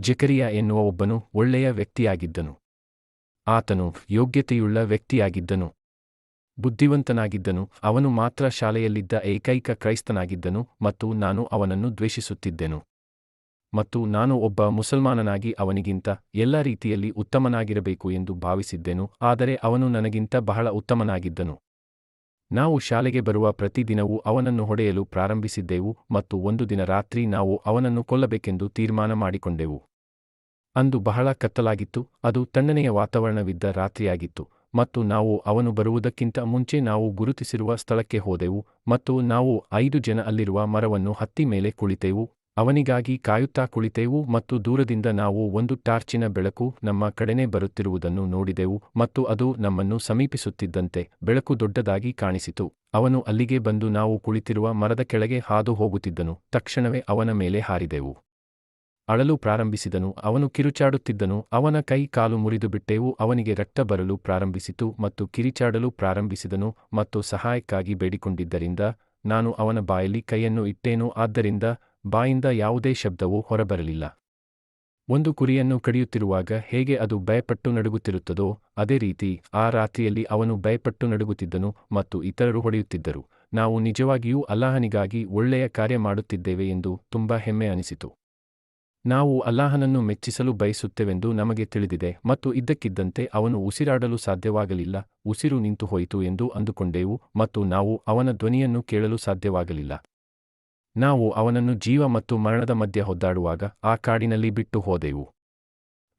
ಜಕರಿಯ ಎನ್ನುವ ಒಬ್ಬನು ಒಳ್ಳೆಯ ವ್ಯಕ್ತಿಯಾಗಿದ್ದನು. ಆತನು ಯೋಗ್ಯತೆಯುಳ್ಳ ವ್ಯಕ್ತಿಯಾಗಿದ್ದನು. ಬುದ್ಧಿವಂತನಾಗಿದ್ದನು. ಅವನು ಮಾತ್ರ ಶಾಲೆಯಲ್ಲಿದ್ದ ಏಕೈಕ ಕ್ರೈಸ್ತನಾಗಿದ್ದನು ಮತ್ತು ನಾನು ಅವನನ್ನು ದ್ವೇಷಿಸುತ್ತಿದ್ದೆನು. ಮತ್ತು ನಾನು ಒಬ್ಬ ಮುಸಲ್ಮಾನನಾಗಿ ಅವನಿಗಿಂತ ಎಲ್ಲ ರೀತಿಯಲ್ಲಿ ಉತ್ತಮನಾಗಿರಬೇಕು ಎಂದು ಭಾವಿಸಿದ್ದೆನು, ಆದರೆ ಅವನು ನನಗಿಂತ ಬಹಳ ಉತ್ತಮನಾಗಿದ್ದನು. ನಾವು ಶಾಲೆಗೆ ಬರುವ ಪ್ರತಿದಿನವೂ ಅವನನ್ನು ಹೊಡೆಯಲು ಪ್ರಾರಂಭಿಸಿದ್ದೆವು ಮತ್ತು ಒಂದು ದಿನ ರಾತ್ರಿ ನಾವು ಅವನನ್ನು ಕೊಲ್ಲಬೇಕೆಂದು ತೀರ್ಮಾನ ಮಾಡಿಕೊಂಡೆವು. ಅಂದು ಬಹಳ ಕತ್ತಲಾಗಿತ್ತು, ಅದು ತಣ್ಣನೆಯ ವಾತಾವರಣವಿದ್ದ ರಾತ್ರಿಯಾಗಿತ್ತು, ಮತ್ತು ನಾವು ಅವನು ಬರುವುದಕ್ಕಿಂತ ಮುಂಚೆ ನಾವು ಗುರುತಿಸಿರುವ ಸ್ಥಳಕ್ಕೆ ಹೋದೆವು, ಮತ್ತು ನಾವು ಐದು ಜನ ಅಲ್ಲಿರುವ ಮರವನ್ನು ಹತ್ತಿ ಮೇಲೆ ಕುಳಿತೆವು, ಅವನಿಗಾಗಿ ಕಾಯುತ್ತಾ ಕುಳಿತೆವು, ಮತ್ತು ದೂರದಿಂದ ನಾವು ಒಂದು ಟಾರ್ಚಿನ ಬೆಳಕು ನಮ್ಮ ಕಡೆನೆ ಬರುತ್ತಿರುವುದನ್ನು ನೋಡಿದೆವು, ಮತ್ತು ಅದು ನಮ್ಮನ್ನು ಸಮೀಪಿಸುತ್ತಿದ್ದಂತೆ ಬೆಳಕು ದೊಡ್ಡದಾಗಿ ಕಾಣಿಸಿತು, ಅವನು ಅಲ್ಲಿಗೆ ಬಂದು ನಾವು ಕುಳಿತಿರುವ ಮರದ ಕೆಳಗೆ ಹಾದು ಹೋಗುತ್ತಿದ್ದನು, ತಕ್ಷಣವೇ ಅವನ ಮೇಲೆ ಹಾರಿದೆವು. ಅಳಲು ಪ್ರಾರಂಭಿಸಿದನು, ಅವನು ಕಿರುಚಾಡುತ್ತಿದ್ದನು, ಅವನ ಕೈ ಕಾಲು ಮುರಿದು ಬಿಟ್ಟೆವು, ಅವನಿಗೆ ರಕ್ತ ಬರಲು ಪ್ರಾರಂಭಿಸಿತು ಮತ್ತು ಕಿರಿಚಾಡಲು ಪ್ರಾರಂಭಿಸಿದನು ಮತ್ತು ಸಹಾಯಕ್ಕಾಗಿ ಬೇಡಿಕೊಂಡಿದ್ದರಿಂದ ನಾನು ಅವನ ಬಾಯಲ್ಲಿ ಕೈಯನ್ನು ಇಟ್ಟೇನು, ಆದ್ದರಿಂದ ಬಾಯಿಂದ ಯಾವುದೇ ಶಬ್ದವೂ ಹೊರಬರಲಿಲ್ಲ. ಒಂದು ಕುರಿಯನ್ನು ಕಡಿಯುತ್ತಿರುವಾಗ ಹೇಗೆ ಅದು ಭಯಪಟ್ಟು ನಡುಗುತ್ತಿರುತ್ತದೋ, ಅದೇ ರೀತಿ ಆ ರಾತ್ರಿಯಲ್ಲಿ ಅವನು ಭಯಪಟ್ಟು ನಡುಗುತ್ತಿದ್ದನು ಮತ್ತು ಇತರರು ಹೊಡೆಯುತ್ತಿದ್ದರು. ನಾವು ನಿಜವಾಗಿಯೂ ಅಲ್ಲಾಹನಿಗಾಗಿ ಒಳ್ಳೆಯ ಕಾರ್ಯ ಮಾಡುತ್ತಿದ್ದೇವೆ ಎಂದು ತುಂಬಾ ಹೆಮ್ಮೆ ಅನಿಸಿತು. ನಾವು ಅಲ್ಲಾಹನನ್ನು ಮೆಚ್ಚಿಸಲು ಬಯಸುತ್ತೇವೆಂದು ನಮಗೆ ತಿಳಿದಿದೆ ಮತ್ತು ಇದ್ದಕ್ಕಿದ್ದಂತೆ ಅವನು ಉಸಿರಾಡಲು ಸಾಧ್ಯವಾಗಲಿಲ್ಲ, ಉಸಿರು ನಿಂತು ಹೋಯಿತು ಎಂದು ಅಂದುಕೊಂಡೆವು ಮತ್ತು ನಾವು ಅವನ ಧ್ವನಿಯನ್ನು ಕೇಳಲು ಸಾಧ್ಯವಾಗಲಿಲ್ಲ. ನಾವು ಅವನನ್ನು ಜೀವ ಮತ್ತು ಮರಣದ ಮಧ್ಯೆ ಹೊದ್ದಾಡುವಾಗ ಆ ಕಾಡಿನಲ್ಲಿ ಬಿಟ್ಟು ಹೋದೆವು.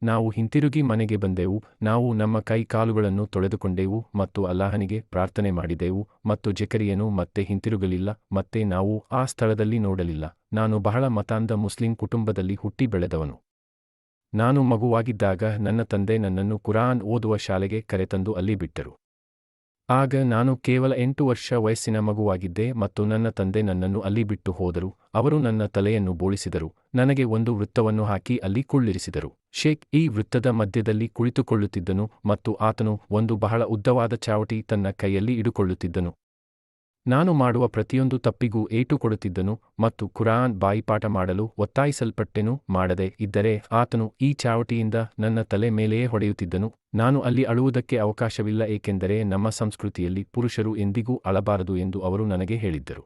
ನಾವು ಹಿಂತಿರುಗಿ ಮನೆಗೆ ಬಂದೆವು, ನಾವು ನಮ್ಮ ಕೈ ಕಾಲುಗಳನ್ನು ತೊಳೆದುಕೊಂಡೆವು ಮತ್ತು ಅಲ್ಲಾಹನಿಗೆ ಪ್ರಾರ್ಥನೆ ಮಾಡಿದೆವು ಮತ್ತು ಜಕರಿಯನು ಮತ್ತೆ ಹಿಂತಿರುಗಲಿಲ್ಲ, ಮತ್ತೆ ನಾವು ಆ ಸ್ಥಳದಲ್ಲಿ ನೋಡಲಿಲ್ಲ. ನಾನು ಬಹಳ ಮತಾಂಧ ಮುಸ್ಲಿಂ ಕುಟುಂಬದಲ್ಲಿ ಹುಟ್ಟಿ ಬೆಳೆದವನು. ನಾನು ಮಗುವಾಗಿದ್ದಾಗ ನನ್ನ ತಂದೆ ನನ್ನನ್ನು ಕುರಾನ್ ಓದುವ ಶಾಲೆಗೆ ಕರೆತಂದು ಅಲ್ಲಿ ಬಿಟ್ಟರು. ಆಗ ನಾನು ಕೇವಲ ಎಂಟು ವರ್ಷ ವಯಸ್ಸಿನ ಮಗುವಾಗಿದ್ದೆ ಮತ್ತು ನನ್ನ ತಂದೆ ನನ್ನನ್ನು ಅಲ್ಲಿ ಬಿಟ್ಟು ಹೋದರು. ಅವರು ನನ್ನ ತಲೆಯನ್ನು ಬೋಳಿಸಿದರು. ನನಗೆ ಒಂದು ವೃತ್ತವನ್ನು ಹಾಕಿ ಅಲ್ಲಿ ಕುಳ್ಳಿರಿಸಿದರು. ಶೇಖ್ ಈ ವೃತ್ತದ ಮಧ್ಯದಲ್ಲಿ ಕುಳಿತುಕೊಳ್ಳುತ್ತಿದ್ದನು ಮತ್ತು ಆತನು ಒಂದು ಬಹಳ ಉದ್ದವಾದ ಚಾವಟಿ ತನ್ನ ಕೈಯಲ್ಲಿ ಇಡುಕೊಳ್ಳುತ್ತಿದ್ದನು. ನಾನು ಮಾಡುವ ಪ್ರತಿಯೊಂದು ತಪ್ಪಿಗೂ ಏಟು ಕೊಡುತ್ತಿದ್ದನು ಮತ್ತು ಕುರಾನ್ ಬಾಯಿಪಾಠ ಮಾಡಲು ಒತ್ತಾಯಿಸಲ್ಪಟ್ಟೆನು ಮಾಡದೆ ಇದ್ದರೆ ಆತನು ಈ ಚಾವಟಿಯಿಂದ ನನ್ನ ತಲೆ ಮೇಲೆಯೇ ಹೊಡೆಯುತ್ತಿದ್ದನು. ನಾನು ಅಲ್ಲಿ ಅಳುವುದಕ್ಕೆ ಅವಕಾಶವಿಲ್ಲ ಏಕೆಂದರೆ ನಮ್ಮ ಸಂಸ್ಕೃತಿಯಲ್ಲಿ ಪುರುಷರು ಎಂದಿಗೂ ಅಳಬಾರದು ಎಂದು ಅವರು ನನಗೆ ಹೇಳಿದ್ದರು.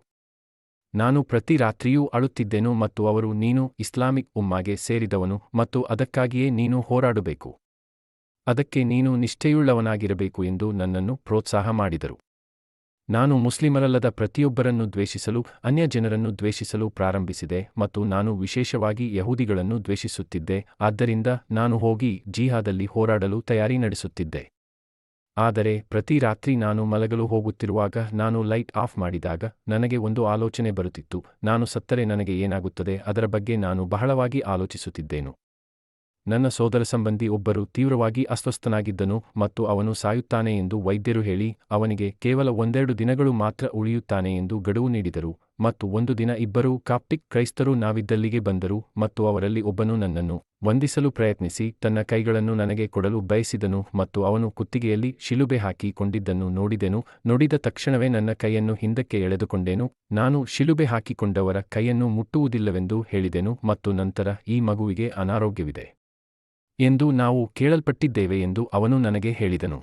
ನಾನು ಪ್ರತಿ ರಾತ್ರಿಯೂ ಅಳುತ್ತಿದ್ದೆನು ಮತ್ತು ಅವರು ನೀನು ಇಸ್ಲಾಮಿಕ್ ಉಮ್ಮಾಗೆ ಸೇರಿದವನು ಮತ್ತು ಅದಕ್ಕಾಗಿಯೇ ನೀನು ಹೋರಾಡಬೇಕು. ಅದಕ್ಕೆ ನೀನು ನಿಷ್ಠೆಯುಳ್ಳವನಾಗಿರಬೇಕು ಎಂದು ನನ್ನನ್ನು ಪ್ರೋತ್ಸಾಹ ಮಾಡಿದರು. ನಾನು ಮುಸ್ಲಿಮರಲ್ಲದ ಪ್ರತಿಯೊಬ್ಬರನ್ನು ದ್ವೇಷಿಸಲು ಅನ್ಯ ಜನರನ್ನು ದ್ವೇಷಿಸಲು ಪ್ರಾರಂಭಿಸಿದೆ ಮತ್ತು ನಾನು ವಿಶೇಷವಾಗಿ ಯಹೂದಿಗಳನ್ನು ದ್ವೇಷಿಸುತ್ತಿದ್ದೆ, ಆದ್ದರಿಂದ ನಾನು ಹೋಗಿ ಜಿಹಾದಲ್ಲಿ ಹೋರಾಡಲು ತಯಾರಿ ನಡೆಸುತ್ತಿದ್ದೆ. ಆದರೆ ಪ್ರತಿ ರಾತ್ರಿ ನಾನು ಮಲಗಲು ಹೋಗುತ್ತಿರುವಾಗ ನಾನು ಲೈಟ್ ಆಫ್ ಮಾಡಿದಾಗ ನನಗೆ ಒಂದು ಆಲೋಚನೆ ಬರುತ್ತಿತ್ತು. ನಾನು ಸತ್ತರೆ ನನಗೆ ಏನಾಗುತ್ತದೆ? ಅದರ ಬಗ್ಗೆ ನಾನು ಬಹಳವಾಗಿ ಆಲೋಚಿಸುತ್ತಿದ್ದೇನು. ನನ್ನ ಸೋದರ ಸಂಬಂಧಿ ಒಬ್ಬರು ತೀವ್ರವಾಗಿ ಅಸ್ವಸ್ಥನಾಗಿದ್ದನು ಮತ್ತು ಅವನು ಸಾಯುತ್ತಾನೆ ಎಂದು ವೈದ್ಯರು ಹೇಳಿ, ಅವನಿಗೆ ಕೇವಲ ಒಂದೆರಡು ದಿನಗಳು ಮಾತ್ರ ಉಳಿಯುತ್ತಾನೆ ಎಂದು ಗಡುವು ನೀಡಿದರು. ಮತ್ತು ಒಂದು ದಿನ ಇಬ್ಬರೂ ಕಾಪ್ಟಿಕ್ ಕ್ರೈಸ್ತರು ನಾವಿದ್ದಲ್ಲಿಗೆ ಬಂದರು ಮತ್ತು ಅವರಲ್ಲಿ ಒಬ್ಬನು ನನ್ನನ್ನು ವಂದಿಸಲು ಪ್ರಯತ್ನಿಸಿ ತನ್ನ ಕೈಗಳನ್ನು ನನಗೆ ಕೊಡಲು ಬಯಸಿದನು ಮತ್ತು ಅವನು ಕುತ್ತಿಗೆಯಲ್ಲಿ ಶಿಲುಬೆ ಹಾಕಿ ಕೊಂಡಿದ್ದನ್ನು ನೋಡಿದೆನು. ನೋಡಿದ ತಕ್ಷಣವೇ ನನ್ನ ಕೈಯನ್ನು ಹಿಂದಕ್ಕೆ ಎಳೆದುಕೊಂಡೇನು. ನಾನು ಶಿಲುಬೆ ಹಾಕಿಕೊಂಡವರ ಕೈಯನ್ನು ಮುಟ್ಟುವುದಿಲ್ಲವೆಂದು ಹೇಳಿದೆನು ಮತ್ತು ನಂತರ ಈ ಮಗುವಿಗೆ ಅನಾರೋಗ್ಯವಿದೆ ಎಂದು ನಾವು ಕೇಳಲ್ಪಟ್ಟಿದ್ದೇವೆ ಎಂದು ಅವನು ನನಗೆ ಹೇಳಿದನು.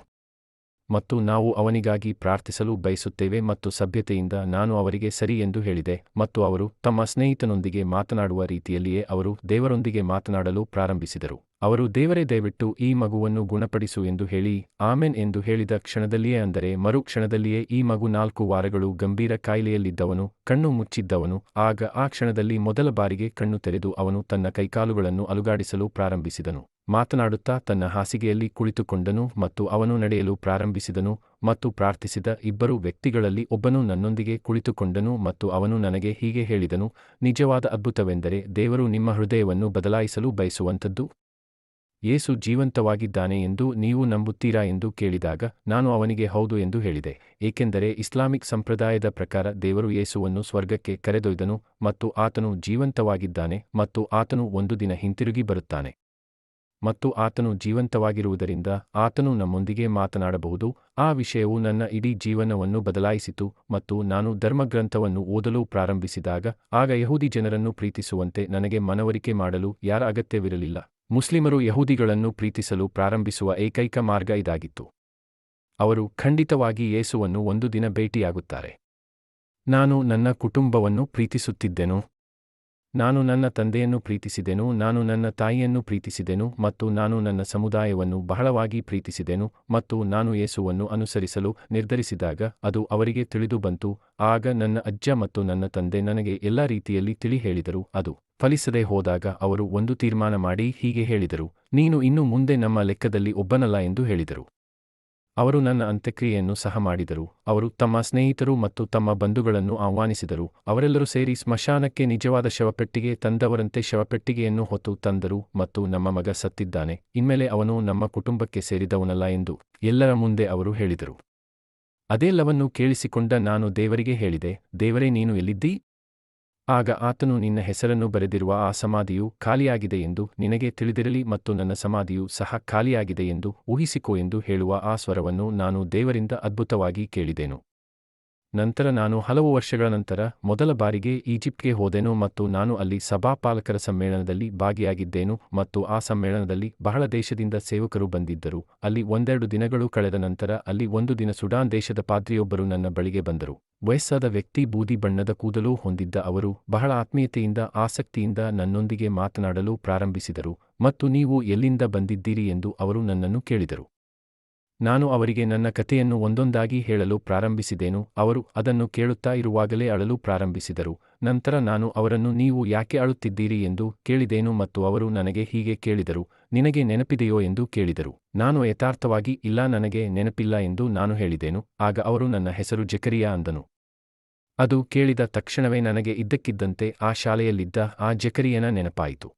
ಮತ್ತು ನಾವು ಅವನಿಗಾಗಿ ಪ್ರಾರ್ಥಿಸಲು ಬಯಸುತ್ತೇವೆ ಮತ್ತು ಸಭ್ಯತೆಯಿಂದ ನಾನು ಅವರಿಗೆ ಸರಿ ಎಂದು ಹೇಳಿದೆ ಮತ್ತು ಅವರು ತಮ್ಮ ಸ್ನೇಹಿತನೊಂದಿಗೆ ಮಾತನಾಡುವ ರೀತಿಯಲ್ಲಿಯೇ ಅವರು ದೇವರೊಂದಿಗೆ ಮಾತನಾಡಲು ಪ್ರಾರಂಭಿಸಿದರು. ಅವರು, ದೇವರೇ ದಯವಿಟ್ಟು ಈ ಮಗುವನ್ನು ಗುಣಪಡಿಸು ಎಂದು ಹೇಳಿ, ಆಮೆನ್ ಎಂದು ಹೇಳಿದ ಕ್ಷಣದಲ್ಲಿಯೇ ಅಂದರೆ ಮರು ಕ್ಷಣದಲ್ಲಿಯೇ ಈ ಮಗು ನಾಲ್ಕು ವಾರಗಳು ಗಂಭೀರ ಕಾಯಿಲೆಯಲ್ಲಿದ್ದವನು, ಕಣ್ಣು ಮುಚ್ಚಿದ್ದವನು, ಆಗ ಆ ಕ್ಷಣದಲ್ಲಿ ಮೊದಲ ಬಾರಿಗೆ ಕಣ್ಣು ತೆರೆದು ಅವನು ತನ್ನ ಕೈಕಾಲುಗಳನ್ನು ಅಲುಗಾಡಿಸಲು ಪ್ರಾರಂಭಿಸಿದನು. ಮಾತನಾಡುತ್ತಾ ತನ್ನ ಹಾಸಿಗೆಯಲ್ಲಿ ಕುಳಿತುಕೊಂಡನು ಮತ್ತು ಅವನು ನಡೆಯಲು ಪ್ರಾರಂಭಿಸಿದನು ಮತ್ತು ಪ್ರಾರ್ಥಿಸಿದ ಇಬ್ಬರು ವ್ಯಕ್ತಿಗಳಲ್ಲಿ ಒಬ್ಬನು ನನ್ನೊಂದಿಗೆ ಕುಳಿತುಕೊಂಡನು ಮತ್ತು ಅವನು ನನಗೆ ಹೀಗೆ ಹೇಳಿದನು, ನಿಜವಾದ ಅದ್ಭುತವೆಂದರೆ ದೇವರು ನಿಮ್ಮ ಹೃದಯವನ್ನು ಬದಲಾಯಿಸಲು ಬಯಸುವಂಥದ್ದು. ಯೇಸು ಜೀವಂತವಾಗಿದ್ದಾನೆ ಎಂದು ನೀವು ನಂಬುತ್ತೀರಾ ಎಂದು ಕೇಳಿದಾಗ ನಾನು ಅವನಿಗೆ ಹೌದು ಎಂದು ಹೇಳಿದೆ, ಏಕೆಂದರೆ ಇಸ್ಲಾಮಿಕ್ ಸಂಪ್ರದಾಯದ ಪ್ರಕಾರ ದೇವರು ಯೇಸುವನ್ನು ಸ್ವರ್ಗಕ್ಕೆ ಕರೆದೊಯ್ದನು ಮತ್ತು ಆತನು ಜೀವಂತವಾಗಿದ್ದಾನೆ ಮತ್ತು ಆತನು ಒಂದು ದಿನ ಹಿಂತಿರುಗಿ ಬರುತ್ತಾನೆ. ಮತ್ತು ಆತನು ಜೀವಂತವಾಗಿರುವುದರಿಂದ ಆತನು ನಮ್ಮೊಂದಿಗೆ ಮಾತನಾಡಬಹುದು. ಆ ವಿಷಯವು ನನ್ನ ಇಡೀ ಜೀವನವನ್ನು ಬದಲಾಯಿಸಿತು ಮತ್ತು ನಾನು ಧರ್ಮಗ್ರಂಥವನ್ನು ಓದಲು ಪ್ರಾರಂಭಿಸಿದಾಗ ಆಗ ಯಹೂದಿ ಜನರನ್ನು ಪ್ರೀತಿಸುವಂತೆ ನನಗೆ ಮನವರಿಕೆ ಮಾಡಲು ಯಾರ ಅಗತ್ಯವಿರಲಿಲ್ಲ. ಮುಸ್ಲಿಮರು ಯಹೂದಿಗಳನ್ನು ಪ್ರೀತಿಸಲು ಪ್ರಾರಂಭಿಸುವ ಏಕೈಕ ಮಾರ್ಗ ಇದಾಗಿತ್ತು. ಅವರು ಖಂಡಿತವಾಗಿ ಯೇಸುವನ್ನು ಒಂದು ದಿನ ಭೇಟಿಯಾಗುತ್ತಾರೆ. ನಾನು ನನ್ನ ಕುಟುಂಬವನ್ನು ಪ್ರೀತಿಸುತ್ತಿದ್ದೆನು. ನಾನು ನನ್ನ ತಂದೆಯನ್ನು ಪ್ರೀತಿಸಿದೆನು, ನಾನು ನನ್ನ ತಾಯಿಯನ್ನು ಪ್ರೀತಿಸಿದೆನು ಮತ್ತು ನಾನು ನನ್ನ ಸಮುದಾಯವನ್ನು ಬಹಳವಾಗಿ ಪ್ರೀತಿಸಿದೆನು ಮತ್ತು ನಾನು ಯೇಸುವನ್ನು ಅನುಸರಿಸಲು ನಿರ್ಧರಿಸಿದಾಗ ಅದು ಅವರಿಗೆ ತಿಳಿದು ಬಂತು, ಆಗ ನನ್ನ ಅಜ್ಜ ಮತ್ತು ನನ್ನ ತಂದೆ ನನಗೆ ಎಲ್ಲ ರೀತಿಯಲ್ಲಿ ತಿಳಿ ಹೇಳಿದರು, ಅದು ಫಲಿಸದೆ ಹೋದಾಗ ಅವರು ಒಂದು ತೀರ್ಮಾನ ಮಾಡಿ ಹೀಗೆ ಹೇಳಿದರು, ನೀನು ಇನ್ನು ಮುಂದೆ ನಮ್ಮ ಲೆಕ್ಕದಲ್ಲಿ ಒಬ್ಬನಲ್ಲ ಎಂದು ಹೇಳಿದರು. ಅವರು ನನ್ನ ಅಂತ್ಯಕ್ರಿಯೆಯನ್ನು ಸಹ ಮಾಡಿದರು. ಅವರು ತಮ್ಮ ಸ್ನೇಹಿತರು ಮತ್ತು ತಮ್ಮ ಬಂಧುಗಳನ್ನು ಆಹ್ವಾನಿಸಿದರು. ಅವರೆಲ್ಲರೂ ಸೇರಿ ಸ್ಮಶಾನಕ್ಕೆ ನಿಜವಾದ ಶವಪೆಟ್ಟಿಗೆ ತಂದವರಂತೆ ಶವಪೆಟ್ಟಿಗೆಯನ್ನು ಹೊತ್ತು ತಂದರು ಮತ್ತು ನಮ್ಮ ಮಗ ಸತ್ತಿದ್ದಾನೆ. ಇನ್ಮೇಲೆ ಅವನು ನಮ್ಮ ಕುಟುಂಬಕ್ಕೆ ಸೇರಿದವನಲ್ಲ ಎಂದು ಎಲ್ಲರ ಮುಂದೆ ಅವರು ಹೇಳಿದರು. ಅದೆಲ್ಲವನ್ನೂ ಕೇಳಿಸಿಕೊಂಡ ನಾನು ದೇವರಿಗೆ ಹೇಳಿದೆ, ದೇವರೇ ನೀನು ಎಲ್ಲಿದ್ದೀ? ಆಗ ಆತನು ನಿನ್ನ ಹೆಸರನ್ನು ಬರೆದಿರುವ ಆ ಸಮಾಧಿಯು ಖಾಲಿಯಾಗಿದೆ ಎಂದು ನಿನಗೆ ತಿಳಿದಿರಲಿ ಮತ್ತು ನನ್ನ ಸಮಾಧಿಯು ಸಹ ಖಾಲಿಯಾಗಿದೆ ಎಂದು ಊಹಿಸಿಕೋ ಎಂದು ಹೇಳುವ ಆ ಸ್ವರವನ್ನು ನಾನು ದೇವರಿಂದ ಅದ್ಭುತವಾಗಿ ಕೇಳಿದೆನು. ನಂತರ ನಾನು ಹಲವು ವರ್ಷಗಳ ನಂತರ ಮೊದಲ ಬಾರಿಗೆ ಈಜಿಪ್ಟ್ಗೆ ಹೋದೆನು ಮತ್ತು ನಾನು ಅಲ್ಲಿ ಸಭಾಪಾಲಕರ ಸಮ್ಮೇಳನದಲ್ಲಿ ಭಾಗಿಯಾಗಿದ್ದೇನು ಮತ್ತು ಆ ಸಮ್ಮೇಳನದಲ್ಲಿ ಬಹಳ ದೇಶದಿಂದ ಸೇವಕರು ಬಂದಿದ್ದರು. ಅಲ್ಲಿ ಒಂದೆರಡು ದಿನಗಳು ಕಳೆದ ನಂತರ ಅಲ್ಲಿ ಒಂದು ದಿನ ಸುಡಾನ್ ದೇಶದ ಪಾದ್ರಿಯೊಬ್ಬರು ನನ್ನ ಬಳಿಗೆ ಬಂದರು. ವಯಸ್ಸಾದ ವ್ಯಕ್ತಿ ಬೂದಿ ಬಣ್ಣದ ಕೂದಲು ಹೊಂದಿದ್ದ ಅವರು ಬಹಳ ಆತ್ಮೀಯತೆಯಿಂದ ಆಸಕ್ತಿಯಿಂದ ನನ್ನೊಂದಿಗೆ ಮಾತನಾಡಲು ಪ್ರಾರಂಭಿಸಿದರು ಮತ್ತು ನೀವು ಎಲ್ಲಿಂದ ಬಂದಿದ್ದೀರಿ ಎಂದು ಅವರು ನನ್ನನ್ನು ಕೇಳಿದರು. ನಾನು ಅವರಿಗೆ ನನ್ನ ಕಥೆಯನ್ನು ಒಂದೊಂದಾಗಿ ಹೇಳಲು ಪ್ರಾರಂಭಿಸಿದೆನು, ಅವರು ಅದನ್ನು ಕೇಳುತ್ತಾ ಇರುವಾಗಲೇ ಅಳಲು ಪ್ರಾರಂಭಿಸಿದರು. ನಂತರ ನಾನು ಅವರನ್ನು, ನೀವು ಯಾಕೆ ಅಳುತ್ತಿದ್ದೀರಿ ಎಂದು ಕೇಳಿದೇನು ಮತ್ತು ಅವರು ನನಗೆ ಹೀಗೆ ಕೇಳಿದರು, ನಿನಗೆ ನೆನಪಿದೆಯೋ ಎಂದು ಕೇಳಿದರು. ನಾನು ಯಥಾರ್ಥವಾಗಿ, ಇಲ್ಲ ನನಗೆ ನೆನಪಿಲ್ಲ ಎಂದು ನಾನು ಹೇಳಿದೆನು, ಆಗ ಅವರು ನನ್ನ ಹೆಸರು ಜಕರಿಯಾ ಅಂದನು. ಅದು ಕೇಳಿದ ತಕ್ಷಣವೇ ನನಗೆ ಇದ್ದಕ್ಕಿದ್ದಂತೆ ಆ ಶಾಲೆಯಲ್ಲಿದ್ದ ಆ ಜಕರಿಯನ ನೆನಪಾಯಿತು.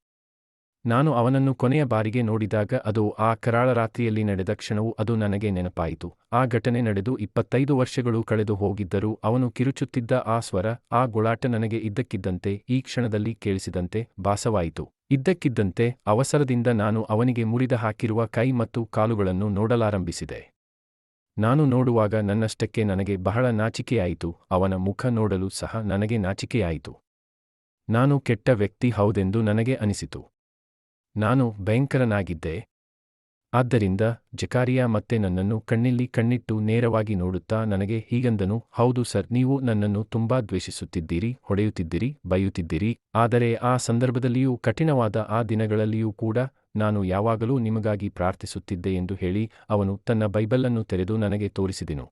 ನಾನು ಅವನನ್ನು ಕೊನೆಯ ಬಾರಿಗೆ ನೋಡಿದಾಗ ಅದು ಆ ಕರಾಳ ರಾತ್ರಿಯಲ್ಲಿ ನಡೆದ ಕ್ಷಣವು ಅದು ನನಗೆ ನೆನಪಾಯಿತು. ಆ ಘಟನೆ ನಡೆದು ಇಪ್ಪತ್ತೈದು ವರ್ಷಗಳು ಕಳೆದು ಹೋಗಿದ್ದರೂ ಅವನು ಕಿರುಚುತ್ತಿದ್ದ ಆ ಸ್ವರ, ಆ ಗೊಳಾಟ ನನಗೆ ಇದ್ದಕ್ಕಿದ್ದಂತೆ, ಈ ಕ್ಷಣದಲ್ಲಿ ಕೇಳಿಸಿದಂತೆ ಭಾಸವಾಯಿತು. ಇದ್ದಕ್ಕಿದ್ದಂತೆ ಅವಸರದಿಂದ ನಾನು ಅವನಿಗೆ ಮುರಿದ ಹಾಕಿರುವ ಕೈ ಮತ್ತು ಕಾಲುಗಳನ್ನು ನೋಡಲಾರಂಭಿಸಿದೆ. ನಾನು ನೋಡುವಾಗ ನನ್ನಷ್ಟಕ್ಕೆ ನನಗೆ ಬಹಳ ನಾಚಿಕೆಯಾಯಿತು, ಅವನ ಮುಖ ನೋಡಲು ಸಹ ನನಗೆ ನಾಚಿಕೆಯಾಯಿತು. ನಾನು ಕೆಟ್ಟ ವ್ಯಕ್ತಿ ಹೌದೆಂದು ನನಗೆ ಅನಿಸಿತು. ನಾನು ಭಯಂಕರನಾಗಿದ್ದೆ. ಆದ್ದರಿಂದ ಜಕಾರಿಯಾ ಮತ್ತೆ ನನ್ನನ್ನು ಕಣ್ಣಿಲ್ಲಿ ಕಣ್ಣಿಟ್ಟು ನೇರವಾಗಿ ನೋಡುತ್ತಾ ನನಗೆ ಹೀಗಂದನು, ಹೌದು ಸರ್, ನೀವು ನನ್ನನ್ನು ತುಂಬಾ ದ್ವೇಷಿಸುತ್ತಿದ್ದೀರಿ, ಹೊಡೆಯುತ್ತಿದ್ದೀರಿ, ಬೈಯುತ್ತಿದ್ದೀರಿ, ಆದರೆ ಆ ಸಂದರ್ಭದಲ್ಲಿಯೂ ಕಠಿಣವಾದ ಆ ದಿನಗಳಲ್ಲಿಯೂ ಕೂಡ ನಾನು ಯಾವಾಗಲೂ ನಿಮಗಾಗಿ ಪ್ರಾರ್ಥಿಸುತ್ತಿದ್ದೆ ಎಂದು ಹೇಳಿ ಅವನು ತನ್ನ ಬೈಬಲನ್ನು ತೆರೆದು ನನಗೆ ತೋರಿಸಿದೆನು.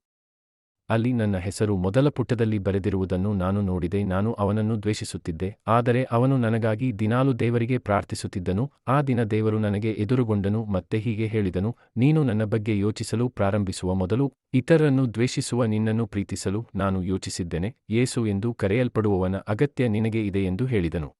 ಅಲ್ಲಿ ನನ್ನ ಹೆಸರು ಮೊದಲ ಪುಟದಲ್ಲಿ ಬರೆದಿರುವುದನ್ನು ನಾನು ನೋಡಿದೆ, ನಾನು ಅವನನ್ನು ದ್ವೇಷಿಸುತ್ತಿದ್ದೆ, ಆದರೆ ಅವನು ನನಗಾಗಿ ದಿನಾಲು ದೇವರಿಗೆ ಪ್ರಾರ್ಥಿಸುತ್ತಿದ್ದನು, ಆ ದಿನ ದೇವರು ನನಗೆ ಎದುರುಗೊಂಡನು ಮತ್ತೆ ಹೀಗೆ ಹೇಳಿದನು, ನೀನು ನನ್ನ ಬಗ್ಗೆ ಯೋಚಿಸಲು ಪ್ರಾರಂಭಿಸುವ ಮೊದಲು ಇತರರನ್ನು ದ್ವೇಷಿಸುವ ನಿನ್ನನ್ನು ಪ್ರೀತಿಸಲು ನಾನು ಯೋಚಿಸಿದ್ದೇನೆ ಯೇಸು ಎಂದು ಕರೆಯಲ್ಪಡುವವನ ಅಗತ್ಯ ನಿನಗೆ ಇದೆ ಎಂದು ಹೇಳಿದನು.